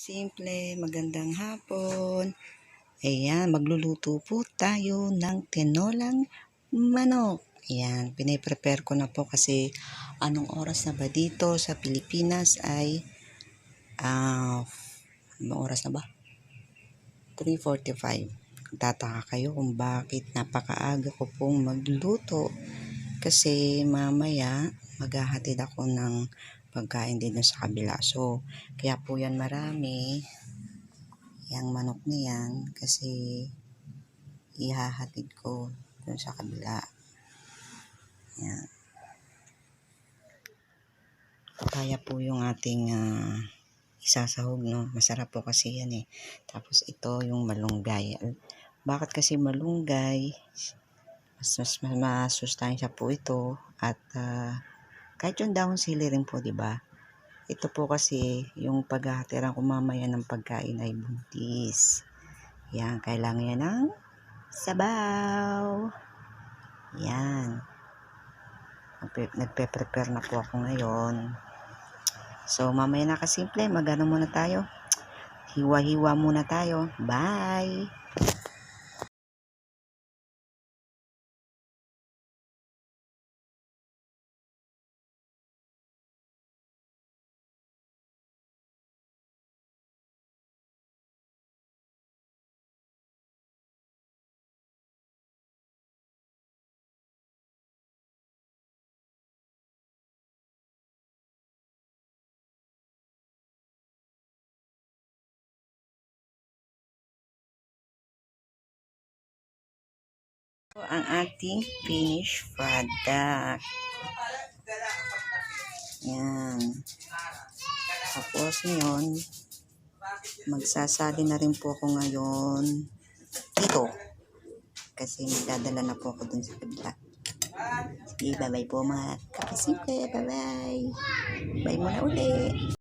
Simple, magandang hapon. Ayan, magluluto po tayo ng tinolang manok. Ayan, piniprepare ko na po kasi anong oras na ba dito sa Pilipinas ay ah, anong oras na ba? 3.45. Tataka kayo kung bakit napakaaga ko pong magluto. Kasi mamaya maghahatid ako ng pagkain din sa kabila. So, kaya po yan marami. Yang manok na yan kasi ihahatid ko dun sa kabila. Yan. Papaya po yung ating ah, isasahog, no? Masarap po kasi yan eh. Tapos ito yung malunggay. Bakit kasi malunggay? Mas, mas, mas masustansya po ito. At ah, kahit yung dahon sili rin po, di ba? Ito po kasi yung paghahatirang ko mamaya ng pagkain ay buntis. Yan, kailangan yan ng sabaw. Yan. Nagpe- Nagpe-prepare na po ako ngayon. So, mamaya na kasimple, magano muna tayo. Hiwa-hiwa muna tayo. Bye! Ito ang ating finished product. Yan. Tapos ngayon, magsasali na rin po ako ngayon dito. Kasi magdadala na po ako dun sa kabila. Sige, bye-bye po mga kapasimple. Bye-bye. Bye muna uli.